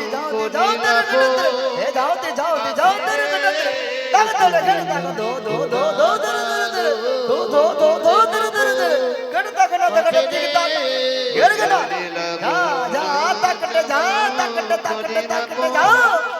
করিলাম ও কাশে ঘোষণিলা করা চাঁদো করিলাম ও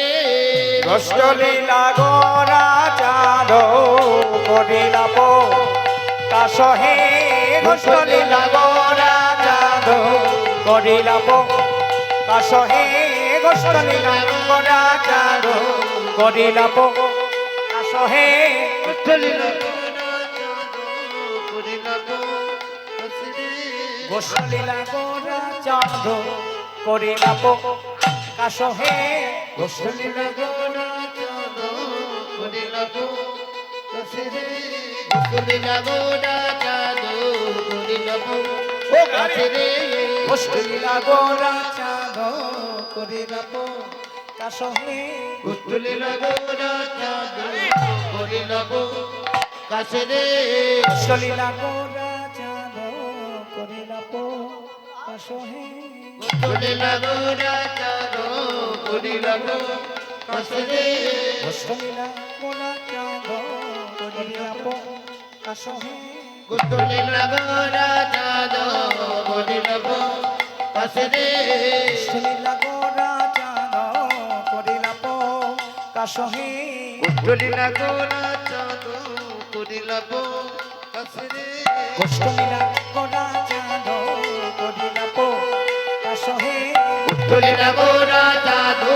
ঘোষলীলা গোরা চাঁদ করিলাপ কাশহে ঘোষলীলা গোরা চাঁদ করিলাপ কাশহে ঘোষলীলা গোরা চাঁদ করিলাপ কাশহে করিলাম ঘোষলীলা গোরা চাঁদ করিলাপ কাশহে ঘোষলীলা গোরা করিলা গোরা চাঁদো করিলাম ও কাশরে ঘোষলীলা গোরা চাঁদ করিলাপ কাশহে করিলা গোরা চাঁদো করিলাম কাশরে ঘোষলীলা গোরা চাঁদ করিলাপ কাশহে করিলা গোরা চাঁদো করিলাম কাশরে ঘোষলীলা গোরা চাঁদ করিলাপ কাশহে করিলা গোরা চাঁদো করিলাম কাশরে ঘোষলীলা গোরা চাঁদ করিলাপ কাশহে চলিলা গোরা চাঁদো করিলাম কাছরে ঘোষলীলা গোরা চাঁদ করিলাপ কাশহে করিলা গোরা চাঁদো করিলাম কাশরে ঘোষলীলা গোরা চাঁদ করিলাপ কাশহে করিলা গোরা চাঁদো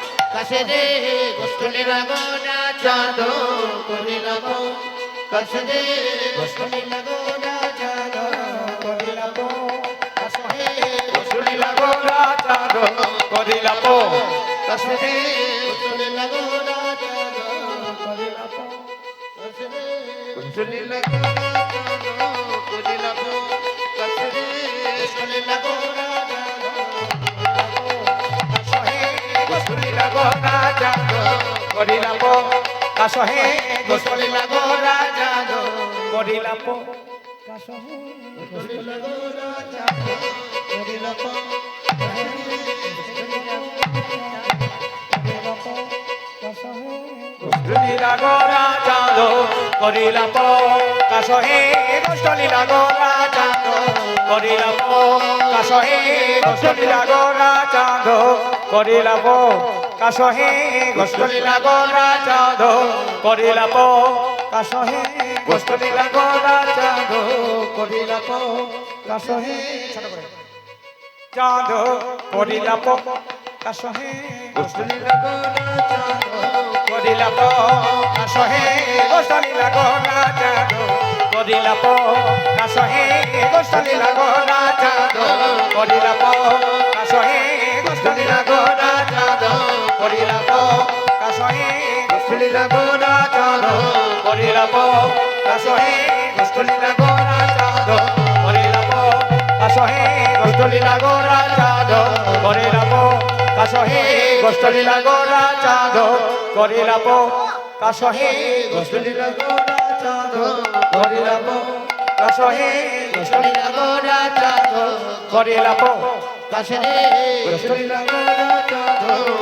করিলাম কাশরে করিলা গোরা চাঁদো করিলাপ করিলা গোরা চাঁদ করিলাপ কাশরে করিলা গোরা চাঁদো করিলাপ কাশরে চলিলা গোরা চাঁদো করিলাম গোরা চাঁদ করিলাপ কাশহে ঘোষলীলা গোরা চাঁদ করিলাপ কাশহে করিলা গোরা চাঁদো করিলাম। লীলা গোরা চাঁদ করিলাপ কাশহে ঘোষলীলা গোরা চাঁদ করিলাপ কাশহে ঘোষলীলা গোরা চাঁদ করিলাপ কাশহে গোষ্ঠলীলা গোরা চাঁদ, করিলা পো। কাশহে গোষ্ঠলীলা গোরা চাঁদ, করিলা পো। কাশহে ছোট করে চাঁদ, করিলা পো। কাশহে গোষ্ঠলীলা গোরা চাঁদ, করিলা পো। কাশহে গোষ্ঠলীলা গোরা চাঁদ, করিলা পো। কাশহে গোষ্ঠলীলা গোরা চাঁদ, করিলা পো। কাশহে গোষ্ঠলীলা গোরা করিলা কাশয়ে মুসলিলা গোরা চাঁদ করিলা কাশয়ে মুসলিলা গোরা চাঁদ করিলা কাশয়ে মুসলিলা গোরা চাঁদ করিলা কাশয়ে মুসলিলা গোরা চাঁদ করিলা কাশয়ে মুসলিলা গোরা চাঁদ করিলা কাশয়ে মুসলিলা গোরা চাঁদ করিলা কাশয়ে মুসলিলা গোরা চাঁদ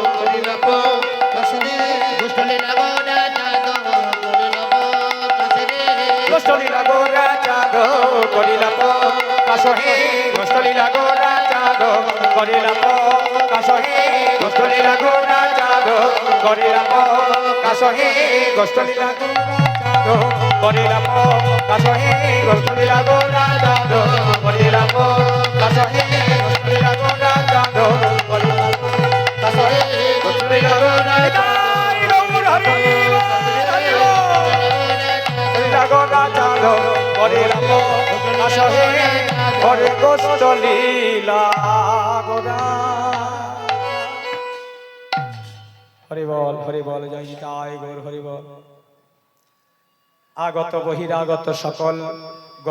Gorila po, caso hey, gorila gorila, gorila po, caso hey. গোষ্ঠ লীলা হরি বল হরি বল জয় নিতাই গৌর হরি বল। আগত বহিরাগত সকল